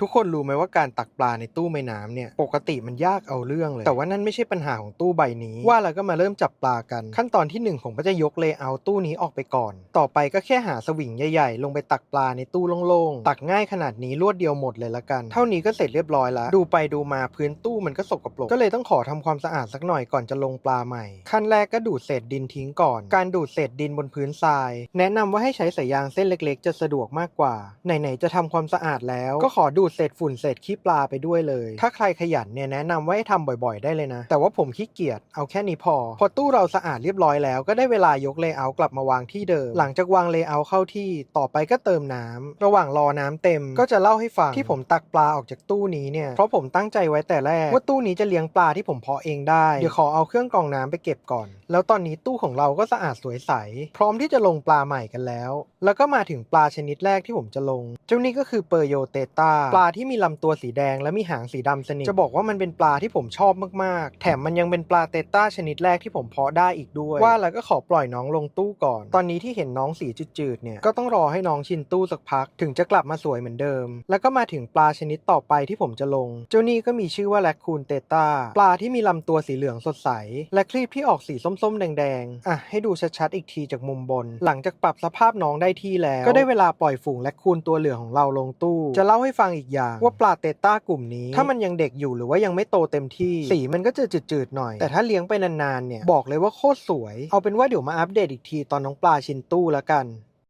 ทุกคนรู้ไหมว่าการตักปลาในตู้ไม่น้ำเนี่ยปกติมันยากเอาเรื่องเลย แต่ว่านั่นไม่ใช่ปัญหาของตู้ใบนี้ ว่าเราก็มาเริ่มจับปลากัน ขั้นตอนที่หนึ่งผมก็จะยกเลเยอร์ตู้นี้ออกไปก่อน ต่อไปก็แค่หาสวิงใหญ่ๆ ลงไปตักปลาในตู้โล่งๆ ตักง่ายขนาดนี้รวดเดียวหมดเลยละกัน เท่านี้ก็เสร็จเรียบร้อยแล้ว ดูไปดูมาพื้นตู้ มันก็สกปรกก็เลยต้องขอทำความสะอาดสักหน่อยก่อนจะลงปลาใหม่ ขั้นแรกก็ดูดเศษดินทิ้งก่อน การดูดเศษดินบนพื้นทราย แนะนำว่าให้ใช้สายยางเส้นเล็กๆ จะสะดวกมากกว่า ไหนๆจะทำความสะอาดแล้ว ก็ขอดูดเศษฝุ่นเศษขี้ปลาไปด้วยเลย ถ้าใครขยันเนี่ยแนะนำว่าให้ทำบ่อยๆ ได้เลยนะ แต่ว่าผมขี้เกียจเอาแค่นี้พอ พอตู้เราสะอาดเรียบร้อยแล้วก็ได้เวลายกเลเยอร์กลับมาวางที่เดิม หลังจากวางเลเยอร์เข้าที่ต่อไปก็เติมน้ำระหว่างรอน้ำเต็มก็จะเล่าให้ฟังที่ผมตักปลาออกจากตู้นี้เนี่ยเพราะผมตั้งใจไว้แต่แรกว่าตู้นี้จะเลี้ยงปลาที่ผมเพาะเองได้ เดี๋ยวขอเอาเครื่องกรองน้ำไปเก็บก่อน แล้วตอนนี้ตู้ของเราก็สะอาดสวยใส พร้อมที่จะลงปลาใหม่กันแล้ว แล้วก็มาถึงปลาชนิดแรกที่ผมจะลง เจ้านี่ก็คือเปอร์โยเตตาปลาที่มีลำตัวสีแดงและมีหางสีดำสนิทจะบอกว่ามันเป็นปลาที่ผมชอบมากๆ แถมมันยังเป็นปลาเตต้าชนิดแรกที่ผมเพาะได้อีกด้วย ว่าแล้วก็ขอปล่อยน้องลงตู้ก่อน ตอนนี้ที่เห็นน้องสีจืดๆเนี่ยก็ต้องรอให้น้องชินตู้สักพัก ถึงจะกลับมาสวยเหมือนเดิม แล้วก็มาถึงปลาชนิดต่อไปที่ผมจะลง เจ้านี่ก็มีชื่อว่าแรคคูนเตต้าปลาที่มีลำตัวสีเหลืองสดใส และครีบที่ออกสีส้มๆ แดงๆอะให้ดูชัดๆอีกทีจากมุมบน หลังจากปรับสภาพน้องได้ที่แล้ว ก็ได้เวลาปล่อยฝูงแรคคูนตัวเหลืองของเราลงตู้ จะเล่าให้ฟังอีกอย่างว่าปลาเตต้ากลุ่มนี้ ถ้ามันยังเด็กอยู่หรือว่ายังไม่โตเต็มที่ สีมันก็จะจืดๆหน่อย แต่ถ้าเลี้ยงไปนานๆเนี่ยบอกเลยว่าโคตรสวย เอาเป็นว่าเดี๋ยวมาอัปเดตอีกทีตอนน้องปลาชินตู้แล้วกัน